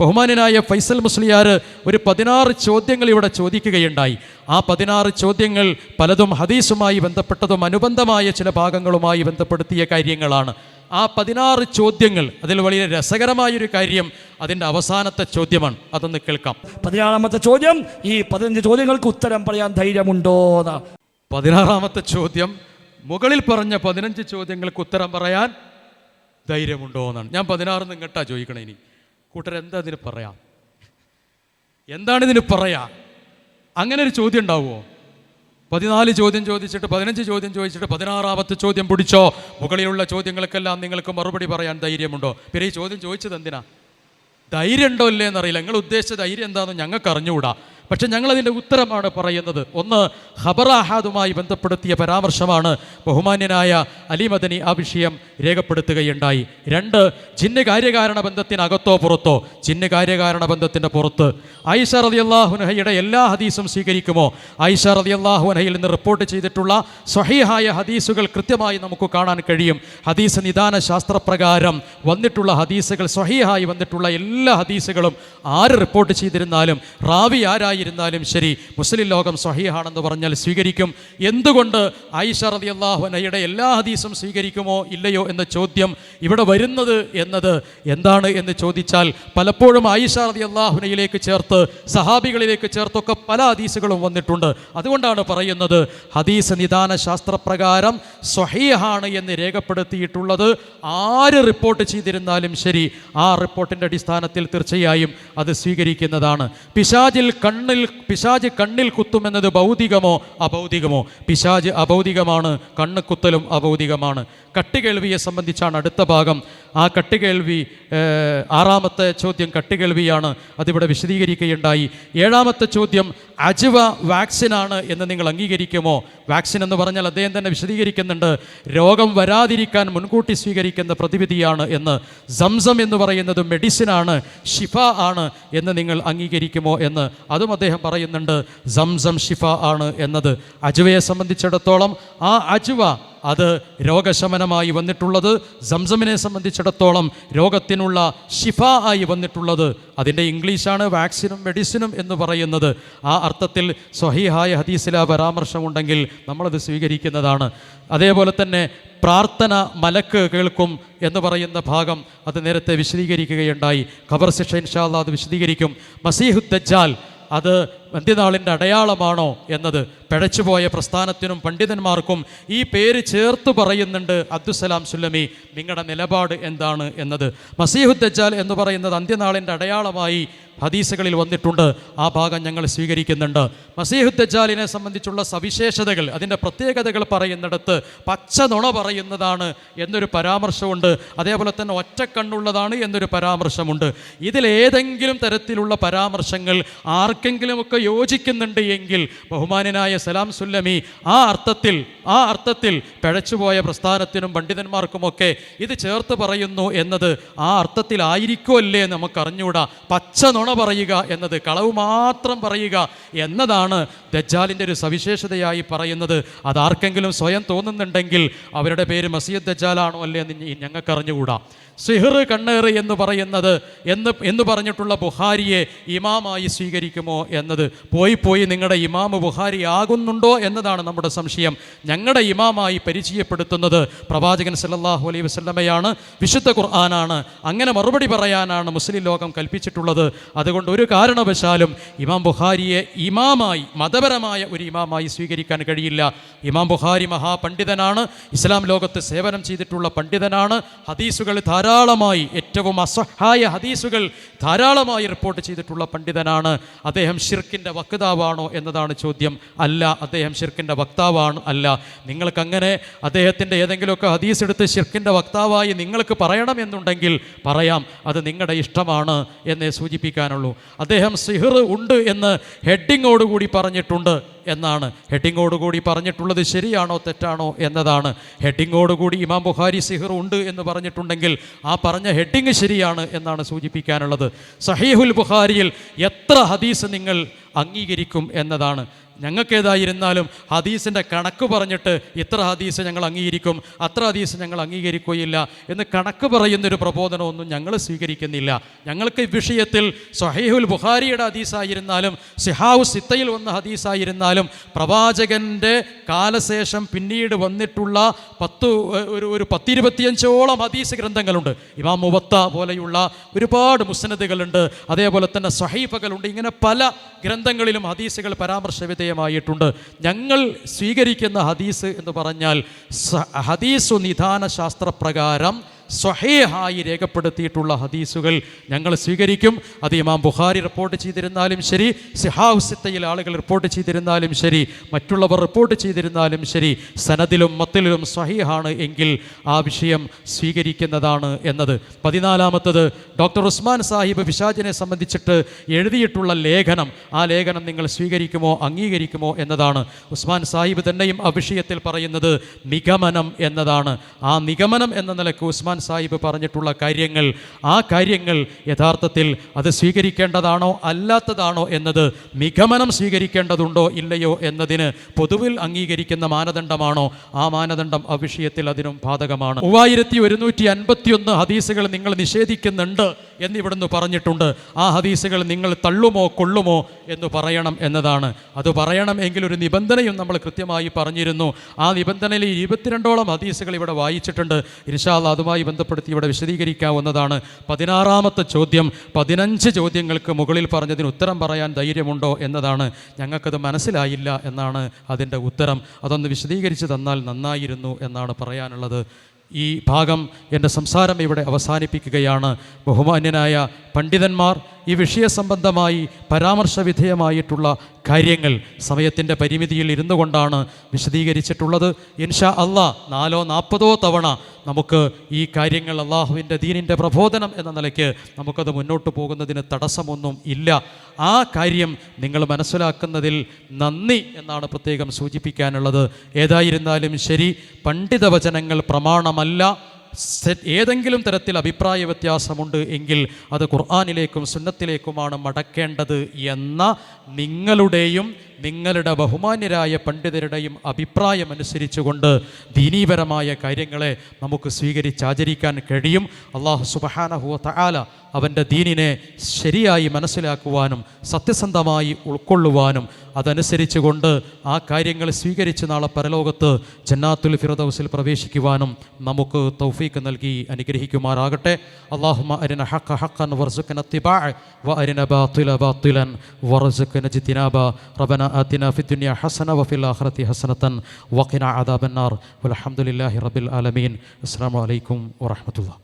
ബഹുമാനനായ ഫൈസൽ മുസ്ലിയാർ ഒരു പതിനാറ് ചോദ്യങ്ങൾ ഇവിടെ ചോദിക്കുകയുണ്ടായി. ആ പതിനാറ് ചോദ്യങ്ങൾ പലതും ഹദീസുമായി ബന്ധപ്പെട്ടതും അനുബന്ധമായ ചില ഭാഗങ്ങളുമായി ബന്ധപ്പെടുത്തിയ കാര്യങ്ങളാണ്. ആ പതിനാറ് ചോദ്യങ്ങൾ അതിൽ വളരെ രസകരമായൊരു കാര്യം അതിന്റെ അവസാനത്തെ ചോദ്യമാണ്. അതൊന്ന് കേൾക്കാം. പതിനാറാമത്തെ ചോദ്യം ഈ പതിനഞ്ച് ചോദ്യങ്ങൾക്ക് ഉത്തരം പറയാൻ ധൈര്യമുണ്ടോ പതിനാറാമത്തെ ചോദ്യം മുകളിൽ പറഞ്ഞ പതിനഞ്ച് ചോദ്യങ്ങൾക്ക് ഉത്തരം പറയാൻ ധൈര്യമുണ്ടോ എന്നാണ്. ഞാൻ പതിനാറ് നിങ്ങട്ടാ ചോദിക്കണേ ഇനി. കൂട്ടർ എന്താ ഇതിന് പറയാ? എന്താണ് ഇതിന് പറയാ? അങ്ങനെ ഒരു ചോദ്യം ഉണ്ടാവുമോ പതിനാല് ചോദ്യം ചോദിച്ചിട്ട് പതിനഞ്ച് ചോദ്യം ചോദിച്ചിട്ട് പതിനാറാമത്തെ ചോദ്യം പിടിച്ചോ? മുകളിലുള്ള ചോദ്യങ്ങൾക്കെല്ലാം നിങ്ങൾക്ക് മറുപടി പറയാൻ ധൈര്യമുണ്ടോ? പിന്നെ ഈ ചോദ്യം ചോദിച്ചത് എന്തിനാ? ധൈര്യം ഉണ്ടോ ഇല്ലേ എന്നറിയില്ല. നിങ്ങൾ ഉദ്ദേശിച്ച ധൈര്യം എന്താണെന്ന് ഞങ്ങൾക്ക് അറിഞ്ഞുകൂടാ പക്ഷെ ഞങ്ങളതിന്റെ ഉത്തരമാണ് പറയുന്നത്. ഒന്ന് ഹബറാഹാദുമായി ബന്ധപ്പെടുത്തിയ പരാമർശമാണ് ബഹുമാന്യനായ അലിമദനി ആ വിഷയം രേഖപ്പെടുത്തുകയുണ്ടായി. രണ്ട് ചിന്ന കാര്യകാരണ ബന്ധത്തിനകത്തോ പുറത്തോ ചിന്ന കാര്യകാരണ ബന്ധത്തിന്റെ പുറത്ത്. ആയിഷ റതി അള്ളാഹുനഹയുടെ എല്ലാ ഹദീസും സ്വീകരിക്കുമോ? ആയിഷ റതി അള്ളാഹുനഹയിൽ നിന്ന് റിപ്പോർട്ട് ചെയ്തിട്ടുള്ള സ്വഹീഹായ ഹദീസുകൾ കൃത്യമായി നമുക്ക് കാണാൻ കഴിയും. ഹദീസ് നിദാന ശാസ്ത്രപ്രകാരം വന്നിട്ടുള്ള ഹദീസുകൾ സ്വഹീഹായി വന്നിട്ടുള്ള എല്ലാ ഹദീസുകളും ആര് റിപ്പോർട്ട് ചെയ്തിരുന്നാലും റാവി ആരായിരുന്നാലും ശരി മുസ്ലിം ലോകം സ്വഹീഹാണെന്ന് പറഞ്ഞാൽ സ്വീകരിക്കും. എന്തുകൊണ്ട് ആയിഷ റതി അള്ളാഹുനയുടെ എല്ലാ ഹദീസും സ്വീകരിക്കുമോ ഇല്ലയോ എന്ന ചോദ്യം ഇവിടെ വരുന്നത് എന്നത് എന്താണ് എന്ന് ചോദിച്ചാൽ പലപ്പോഴും ആയിഷ റതി അള്ളാഹുനയിലേക്ക് ചേർത്ത് സഹാബികളിലേക്ക് ചേർത്തൊക്കെ പല ഹദീസുകളും വന്നിട്ടുണ്ട്. അതുകൊണ്ടാണ് പറയുന്നത് ഹദീസ് നിദാന ശാസ്ത്രപ്രകാരം സ്വഹീഹാണ് എന്ന് രേഖപ്പെടുത്തിയിട്ടുള്ളത്. ആര് റിപ്പോർട്ട് ചെയ്തിരുന്നാലും ശരി ആ റിപ്പോർട്ടിന്റെ അടിസ്ഥാനത്തിൽ തീർച്ചയായും അത് സ്വീകരിക്കുന്നതാണ്. പിശാജിൽ കണ്ണിൽ പിശാജ് കണ്ണിൽ കുത്തുമെന്നത് ഭൗതികമോ അഭൗതികമോ? പിശാജ് അഭൗതികമാണ് കണ്ണ് കുത്തലും അഭൗതികമാണ്. കട്ടുകേൾവിയെ സംബന്ധിച്ചാണ് അടുത്ത ഭാഗം. ആ കട്ടുകേൾവി ആറാമത്തെ ചോദ്യം കട്ടുകേൾവിയാണ്. അതിവിടെ വിശദീകരിക്കുകയുണ്ടായി. ഏഴാമത്തെ ചോദ്യം അജുവ വാക്സിനാണ് എന്ന് നിങ്ങൾ അംഗീകരിക്കുമോ? വാക്സിൻ എന്ന് പറഞ്ഞാൽ അദ്ദേഹം തന്നെ വിശദീകരിക്കുന്നുണ്ട്. രോഗം വരാതിരിക്കാൻ മുൻകൂട്ടി സ്വീകരിക്കുന്ന പ്രതിവിധിയാണ് എന്ന്. സംസം എന്ന് പറയുന്നത് മെഡിസിനാണ് ഷിഫ ആണ് എന്ന് നിങ്ങൾ അംഗീകരിക്കുമോ എന്ന്. അതും അദ്ദേഹം പറയുന്നുണ്ട് സംസം ഷിഫ ആണ് എന്നത്. അജുവയെ സംബന്ധിച്ചിടത്തോളം ആ അജുവ അത് രോഗശമനമായി വന്നിട്ടുള്ളത് സംസമിനെ സംബന്ധിച്ചിടത്തോളം രോഗത്തിനുള്ള ഷിഫ ആയി വന്നിട്ടുള്ളത്. അതിന്റെ ഇംഗ്ലീഷാണ് വാക്സിനും മെഡിസിനും എന്ന് പറയുന്നത്. ആ അർത്ഥത്തിൽ സ്വഹീഹായ ഹദീസില പരാമർശമുണ്ടെങ്കിൽ നമ്മളത് സ്വീകരിക്കുന്നതാണ്. അതേപോലെ തന്നെ പ്രാർത്ഥന മലക്ക് കേൾക്കും എന്ന് പറയുന്ന ഭാഗം അത് നേരത്തെ വിശദീകരിക്കുകയുണ്ടായി. ഖബർ ശിക്ഷ ഇൻഷാല്ല അത് വിശദീകരിക്കും. മസീഹു ദജ്ജാൽ അത് അന്ത്യനാളിന്റെ അടയാളമാണോ എന്നത് പിഴച്ചുപോയ പ്രസ്ഥാനത്തിനും പണ്ഡിതന്മാർക്കും ഈ പേര് ചേർത്ത് പറയുന്നുണ്ട് അബ്ദുസലാം സുല്ലമി. നിങ്ങളുടെ നിലപാട് എന്താണ് എന്നത്? മസീഹുദ്ദജാൽ എന്ന് പറയുന്നത് അന്ത്യനാളിന്റെ അടയാളമായി ഹദീസുകളിൽ വന്നിട്ടുണ്ട്. ആ ഭാഗം ഞങ്ങൾ സ്വീകരിക്കുന്നുണ്ട്. മസീഹുദ്ദജാലിനെ സംബന്ധിച്ചുള്ള സവിശേഷതകൾ അതിന്റെ പ്രത്യേകതകൾ പറയുന്നിടത്ത് പച്ച നുണ പറയുന്നതാണ് എന്നൊരു പരാമർശമുണ്ട്. അതേപോലെ തന്നെ ഒറ്റക്കണ്ണുള്ളതാണ് എന്നൊരു പരാമർശമുണ്ട്. ഇതിലേതെങ്കിലും തരത്തിലുള്ള പരാമർശങ്ങൾ ആർക്കെങ്കിലുമൊക്കെ യോജിക്കുന്നുണ്ട് എങ്കിൽ ബഹുമാനനായ സലാം സുല്ലമി ആ അർത്ഥത്തിൽ ആ അർത്ഥത്തിൽ പിഴച്ചുപോയ പ്രസ്ഥാനത്തിനും പണ്ഡിതന്മാർക്കുമൊക്കെ ഇത് ചേർത്ത് പറയുന്നു എന്നത് ആ അർത്ഥത്തിലായിരിക്കുമല്ലേ നമുക്കറിഞ്ഞൂടാ. പച്ച നുണ പറയുക എന്നത് കളവ് മാത്രം പറയുക എന്നതാണ് ദജ്ജാലിന്റെ ഒരു സവിശേഷതയായി പറയുന്നത് അതാർക്കെങ്കിലും സ്വയം തോന്നുന്നുണ്ടെങ്കിൽ അവരുടെ പേര് മസീദ് ദജ്ജാലാണോ അല്ലേ എന്ന് ഞങ്ങൾക്ക് അറിഞ്ഞുകൂടാ സിഹർ കണ്ണേറ് എന്ന് പറയുന്നത് എന്ന് എന്ന് പറഞ്ഞിട്ടുള്ള ബുഹാരിയെ ഇമാമായി സ്വീകരിക്കുമോ എന്നത്? പോയി പോയി നിങ്ങളുടെ ഇമാമ് ബുഹാരി ആകുന്നുണ്ടോ എന്നതാണ് നമ്മുടെ സംശയം. ഞങ്ങളുടെ ഇമാമായി പരിചയപ്പെടുത്തുന്നത് പ്രവാചകൻ സല്ലാഹു അലൈഹി വസ്ലമയാണ് വിശുദ്ധ ഖുർആനാണ്. അങ്ങനെ മറുപടി പറയാനാണ് മുസ്ലിം ലോകം കൽപ്പിച്ചിട്ടുള്ളത്. അതുകൊണ്ട് ഒരു കാരണവശാലും ഇമാം ബുഹാരിയെ ഇമാമായി മതപരമായ ഒരു ഇമാമായി സ്വീകരിക്കാൻ കഴിയില്ല. ഇമാം ബുഹാരി മഹാപണ്ഡിതനാണ്. ഇസ്ലാം ലോകത്ത് സേവനം ചെയ്തിട്ടുള്ള പണ്ഡിതനാണ്. ഹദീസുകൾ ധാരാളമായി ഏറ്റവും അസഹായ ഹദീസുകൾ ധാരാളമായി റിപ്പോർട്ട് ചെയ്തിട്ടുള്ള പണ്ഡിതനാണ്. അദ്ദേഹം ഷിർക്കിന്റെ വക്താവാണോ എന്നതാണ് ചോദ്യം. അല്ല അദ്ദേഹം ഷിർക്കിന്റെ വക്താവാണ് അല്ല. നിങ്ങൾക്കങ്ങനെ അദ്ദേഹത്തിന്റെ ഏതെങ്കിലുമൊക്കെ ഹദീസ് എടുത്ത് ഷിർക്കിന്റെ വക്താവായി നിങ്ങൾക്ക് പറയണമെന്നുണ്ടെങ്കിൽ പറയാം. അത് നിങ്ങളുടെ ഇഷ്ടമാണ് എന്നേ സൂചിപ്പിക്കാനുള്ളൂ. അദ്ദേഹം സിഹിർ ഉണ്ട് എന്ന് ഹെഡിങ്ങോടുകൂടി പറഞ്ഞിട്ടുണ്ട് എന്നാണ് ഹെഡിങ്ങോടുകൂടി പറഞ്ഞിട്ടുള്ളത് ശരിയാണോ തെറ്റാണോ എന്നതാണ്. ഹെഡിങ്ങോടുകൂടി ഇമാം ബുഖാരി സിഹർ ഉണ്ട് എന്ന് പറഞ്ഞിട്ടുണ്ടെങ്കിൽ ആ പറഞ്ഞ ഹെഡിങ് ശരിയാണ് എന്നാണ് സൂചിപ്പിക്കാനുള്ളത്. സഹീഹുൽ ബുഖാരിയിൽ എത്ര ഹദീസ് നിങ്ങൾ അംഗീകരിക്കും എന്നതാണ്. ഞങ്ങൾക്കേതായിരുന്നാലും ഹദീസിന്റെ കണക്ക് പറഞ്ഞിട്ട് ഇത്ര ഹദീസ് ഞങ്ങൾ അംഗീകരിക്കും അത്ര ഹദീസ് ഞങ്ങൾ അംഗീകരിക്കുകയില്ല എന്ന് കണക്ക് പറയുന്നൊരു പ്രബോധനമൊന്നും ഞങ്ങൾ സ്വീകരിക്കുന്നില്ല. ഞങ്ങൾക്ക് വിഷയത്തിൽ സഹീഹുൽ ബുഖാരിയുടെ ഹദീസായിരുന്നാലും സിഹാവു സിത്തയിൽ വന്ന ഹദീസായിരുന്നാലും പ്രവാചകന്റെ കാലശേഷം പിന്നീട് വന്നിട്ടുള്ള പത്ത് ഒരു ഒരു പത്തിരുപത്തിയഞ്ചോളം ഹദീസ് ഗ്രന്ഥങ്ങളുണ്ട്. ഇമാം മുവത്ത പോലെയുള്ള ഒരുപാട് മുസ്നദുകളുണ്ട്. അതേപോലെ തന്നെ സഹീഫകളുണ്ട്. ഇങ്ങനെ പല ഗ്രന്ഥങ്ങളിലും ഹദീസുകൾ പരാമർശ വിധേയമായിട്ടുണ്ട് ഞങ്ങൾ സ്വീകരിക്കുന്ന ഹദീസ് എന്ന് പറഞ്ഞാൽ ഹദീസു നിധാന ശാസ്ത്രപ്രകാരം സ്വഹേഹായി രേഖപ്പെടുത്തിയിട്ടുള്ള ഹദീസുകൾ ഞങ്ങൾ സ്വീകരിക്കും. അത് ഇമാം ബുഖാരി റിപ്പോർട്ട് ചെയ്തിരുന്നാലും ശരി സിഹാവ് സിത്തയിൽ ആളുകൾ റിപ്പോർട്ട് ചെയ്തിരുന്നാലും ശരി മറ്റുള്ളവർ റിപ്പോർട്ട് ചെയ്തിരുന്നാലും ശരി സനദിലും മത്തിലും സ്വഹീഹാണ് എങ്കിൽ ആ വിഷയം സ്വീകരിക്കുന്നതാണ് എന്നത്. പതിനാലാമത്തത് ഡോക്ടർ ഉസ്മാൻ സാഹിബ് പിശാചിനെ സംബന്ധിച്ചിട്ട് എഴുതിയിട്ടുള്ള ലേഖനം ആ ലേഖനം നിങ്ങൾ സ്വീകരിക്കുമോ അംഗീകരിക്കുമോ എന്നതാണ്. ഉസ്മാൻ സാഹിബ് തന്നെയും ആ വിഷയത്തിൽ പറയുന്നത് നിഗമനം എന്നതാണ്. ആ നിഗമനം എന്ന നിലയ്ക്ക് ഉസ്മാൻ സാഹിബ് പറഞ്ഞിട്ടുള്ള കാര്യങ്ങൾ ആ കാര്യങ്ങൾ യഥാർത്ഥത്തിൽ അത് സ്വീകരിക്കേണ്ടതാണോ അല്ലാത്തതാണോ എന്നത് നിഗമനം സ്വീകരിക്കേണ്ടതുണ്ടോ ഇല്ലയോ എന്നതിന് പൊതുവിൽ അംഗീകരിക്കുന്ന മാനദണ്ഡമാണോ? ആ മാനദണ്ഡം ആ വിഷയത്തിൽ അതിനും ബാധകമാണ്. മൂവായിരത്തി ഒരുന്നൂറ്റി അൻപത്തിയൊന്ന് ഹദീസുകൾ നിങ്ങൾ നിഷേധിക്കുന്നുണ്ട്. എന്നിവിടുന്ന് പറഞ്ഞിട്ടുണ്ട്. ആ ഹദീസുകൾ നിങ്ങൾ തള്ളുമോ കൊള്ളുമോ എന്ന് പറയണം എന്നതാണ്. അത് പറയണം എങ്കിലൊരു നിബന്ധനയും നമ്മൾ കൃത്യമായി പറഞ്ഞിരുന്നു. ആ നിബന്ധനയിൽ ഇരുപത്തിരണ്ടോളം ഹദീസുകൾ ഇവിടെ വായിച്ചിട്ടുണ്ട്. ഇൻഷാല്ല അതുമായി ബന്ധപ്പെടുത്തി ഇവിടെ വിശദീകരിക്കാവുന്നതാണ്. പതിനാറാമത്തെ ചോദ്യം പതിനഞ്ച് ചോദ്യങ്ങൾക്ക് മുകളിൽ പറഞ്ഞതിന് ഉത്തരം പറയാൻ ധൈര്യമുണ്ടോ എന്നതാണ്. ഞങ്ങൾക്കത് മനസ്സിലായില്ല എന്നാണ് അതിന്റെ ഉത്തരം. അതൊന്ന് വിശദീകരിച്ച് തന്നാൽ നന്നായിരുന്നു എന്നാണ് പറയാനുള്ളത്. ഈ ഭാഗം എന്റെ സംസാരം ഇവിടെ അവസാനിപ്പിക്കുകയാണ്. ബഹുമാന്യനായ പണ്ഡിതന്മാർ ഈ വിഷയ സംബന്ധമായി പരാമർശവിധേയമായിട്ടുള്ള കാര്യങ്ങൾ സമയത്തിന്റെ പരിമിതിയിൽ ഇരുന്നു കൊണ്ടാണ് വിശദീകരിച്ചിട്ടുള്ളത്. ഇൻഷാ അള്ളാ നാലോ നാൽപ്പതോ തവണ നമുക്ക് ഈ കാര്യങ്ങൾ അള്ളാഹുവിന്റെ ദീനിന്റെ പ്രബോധനം എന്ന നിലയ്ക്ക് നമുക്കത് മുന്നോട്ട് പോകുന്നതിന് തടസ്സമൊന്നും ഇല്ല. ആ കാര്യം നിങ്ങൾ മനസ്സിലാക്കുന്നതിൽ നന്ദി എന്നാണ് പ്രത്യേകം സൂചിപ്പിക്കാനുള്ളത്. ഏതായിരുന്നാലും ശരി പണ്ഡിതവചനങ്ങൾ പ്രമാണമല്ല ഏതെങ്കിലും തരത്തിൽ അഭിപ്രായ വ്യത്യാസമുണ്ട് എങ്കിൽ അത് ഖുർആാനിലേക്കും സുന്നത്തിലേക്കുമാണ് മടക്കേണ്ടത് എന്ന നിങ്ങളുടെയും നിങ്ങളുടെ ബഹുമാന്യരായ പണ്ഡിതരുടെയും അഭിപ്രായം അനുസരിച്ചുകൊണ്ട് ദീനീപരമായ കാര്യങ്ങളെ നമുക്ക് സ്വീകരിച്ചാചരിക്കാൻ കഴിയും. അള്ളാഹു സുബഹാനഹുവ തആല അവന്റെ ദീനിനെ ശരിയായി മനസ്സിലാക്കുവാനും സത്യസന്ധമായി ഉൾക്കൊള്ളുവാനും അതനുസരിച്ച് കൊണ്ട് ആ കാര്യങ്ങൾ സ്വീകരിച്ച് നാളെ പരലോകത്ത് ജന്നാത്തുൽ ഫിറദൗസിൽ പ്രവേശിക്കുവാനും നമുക്ക് തൗഫീക്ക് നൽകി അനുഗ്രഹിക്കുമാറാകട്ടെ. അള്ളാഹുമ അരിന ഹക്ക ഹക്കൻ വർസുക്കന തിബാ വ آتنا في الدنيا حسنة وفي الآخرة حسنة وقنا عذاب النار والحمد لله رب العالمين. السلام عليكم ورحمة الله.